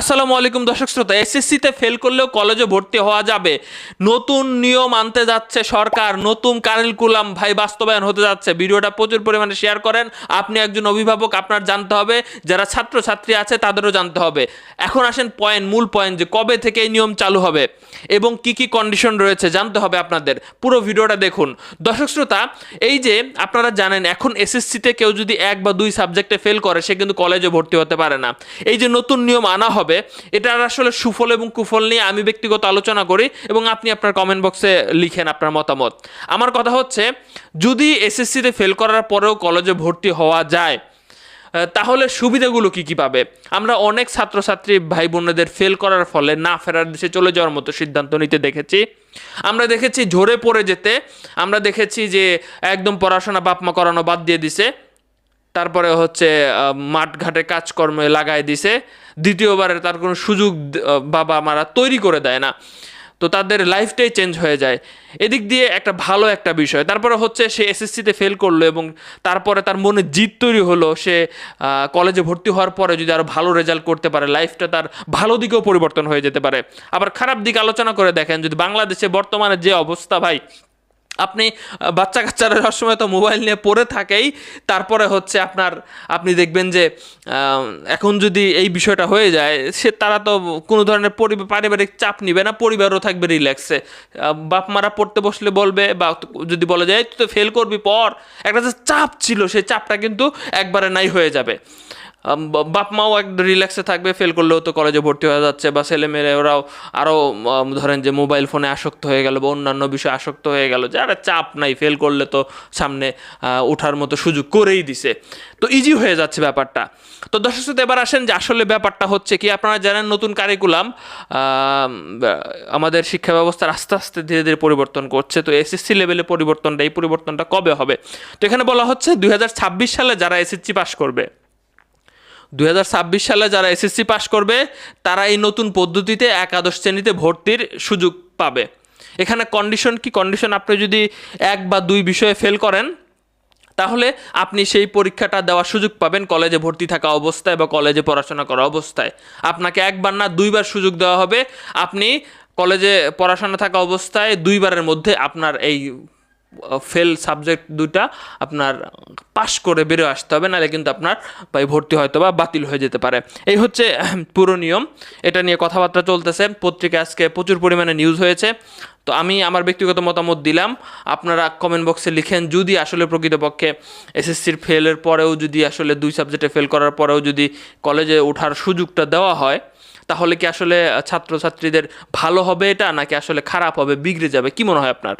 আসসালামু আলাইকুম দর্শক শ্রোতা এসএসসিতে ফেল করলেও কলেজে ভর্তি হওয়া যাবে। নতুন নিয়ম আনতে যাচ্ছে সরকার, নতুন কারিকুলাম ভাই বাস্তবায়ন হতে যাচ্ছে। ভিডিওটা প্রচুর পরিমাণে শেয়ার করেন, আপনি একজন অভিভাবক, আপনার জানতে হবে, যারা ছাত্রছাত্রী আছে তাদেরও জানতে হবে। এখন আসেন পয়েন্ট মূল পয়েন্ট যে কবে থেকে এই নিয়ম চালু হবে এবং কি কি কন্ডিশন রয়েছে জানতে হবে আপনাদের। পুরো ভিডিওটা দেখুন। দর্শক শ্রোতা, এই যে আপনারা জানেন, এখন এসএসসিতে কেউ যদি এক বা দুই সাবজেক্টে ফেল করে, সে কিন্তু কলেজে ভর্তি হতে পারে না। এই যে নতুন নিয়ম আনা হবে এটার আসলে সুফল এবং কুফল নিয়ে আমি ব্যক্তিগত আলোচনা করি এবং আপনি আপনার কমেন্ট বক্সে লিখেন আপনার মতামত। আমার কথা হচ্ছে, যদি এসএসসিতে ফেল করার পরেও কলেজে ভর্তি হওয়া যায়, তাহলে সুবিধাগুলো কি কি পাবে? আমরা অনেক ছাত্রছাত্রী ভাই বোনেদের ফেল করার ফলে না ফেরার দেশে চলে যাওয়ার মতো সিদ্ধান্ত নিতে দেখেছি। আমরা দেখেছি ঝরে পড়ে যেতে, আমরা দেখেছি যে একদম পড়াশোনা বাপমা করানো বাদ দিয়ে দিছে। তারপরে হচ্ছে মাঠঘাটে কাজকর্মে লাগাই দিছে। দ্বিতীয়বারে তার কোনো সুযোগ বাবা মারা তৈরি করে দেয় না। তো তাদের লাইফটাই চেঞ্জ হয়ে যায়। এদিক দিয়ে একটা ভালো একটা বিষয়। তারপরে হচ্ছে সে এসএসসিতে ফেল করল এবং তারপরে তার মনে জিদ তৈরি হলো। সে কলেজে ভর্তি হওয়ার পরে যদি আরও ভালো রেজাল্ট করতে পারে, লাইফটা তার ভালো দিকেও পরিবর্তন হয়ে যেতে পারে। আবার খারাপ দিক আলোচনা করে দেখেন, যদি বাংলাদেশে বর্তমানে যে অবস্থা ভাই আপনি বাচ্চা কাচ্চারা সবসময় তো মোবাইল নিয়ে পড়ে থাকেই। তারপরে হচ্ছে আপনার, আপনি দেখবেন যে এখন যদি এই বিষয়টা হয়ে যায়, সে তারা তো কোনো ধরনের পরি- পারিবারিক চাপ নিবে না, পরিবারও থাকবে রিল্যাক্সে বাপ মারা পড়তে বসলে বলবে বা যদি বলা যায়, তুই তো ফেল করবি পর একটা যে চাপ ছিল, সেই চাপটা কিন্তু একবারে নাই হয়ে যাবে। বাপ মাও এক রিল্যাক্সে থাকবে ফেল করলেও তো কলেজে ভর্তি হয়ে যাচ্ছে, বা ছেলে মেয়েরা, ওরাও আরও ধরেন যে মোবাইল ফোনে আসক্ত হয়ে গেল, বা অন্যান্য বিষয়ে আসক্ত হয়ে গেল যে আরে চাপ নাই ফেল করলে তো সামনে ওঠার মতো সুযোগ করেই দিছে। তো ইজি হয়ে যাচ্ছে ব্যাপারটা। তো দর্শক এবার আসেন যে আসলে ব্যাপারটা হচ্ছে কি, আপনারা জানেন নতুন কারিকুলাম আমাদের শিক্ষা ব্যবস্থার আস্তে আস্তে ধীরে ধীরে পরিবর্তন করছে, তো এসএসসি লেভেলে পরিবর্তনটা, এই পরিবর্তনটা কবে হবে? তো এখানে বলা হচ্ছে দুই হাজার ছাব্বিশ সালে যারা এসএসসি পাস করবে দুই হাজার ছাব্বিশ সালে যারা এসএসসি পাস করবে, তারা এই নতুন পদ্ধতিতে একাদশ শ্রেণীতে ভর্তির সুযোগ পাবে। এখানে কন্ডিশন কি? কন্ডিশন আপনি যদি এক বা দুই বিষয়ে ফেল করেন, তাহলে আপনি সেই পরীক্ষাটা দেওয়ার সুযোগ পাবেন কলেজে ভর্তি থাকা অবস্থায় বা কলেজে পড়াশোনা করা অবস্থায়। আপনাকে একবার না দুইবার সুযোগ দেওয়া হবে। আপনি কলেজে পড়াশোনা থাকা অবস্থায় দুইবারের মধ্যে আপনার এই ফেল সাবজেক্ট দুটা আপনার পাশ করে বেরো আসতে হবে, নাহলে কিন্তু আপনার ভাই ভর্তি হয়তো বা বাতিল হয়ে যেতে পারে। এই হচ্ছে পুরো নিয়ম। এটা নিয়ে কথাবার্তা চলতেছে। পত্রিকা আজকে প্রচুর পরিমাণে নিউজ হয়েছে। তো আমি আমার ব্যক্তিগত মতামত দিলাম। আপনারা কমেন্ট বক্সে লিখেন, যদি আসলে প্রকৃতপক্ষে এসএসসির ফেলের পরেও যদি আসলে দুই সাবজেক্টে ফেল করার পরেও যদি কলেজে ওঠার সুযোগটা দেওয়া হয়, তাহলে কি আসলে ছাত্রছাত্রীদের ভালো হবে এটা, নাকি আসলে খারাপ হবে, বিগড়ে যাবে? কি মনে হয় আপনার?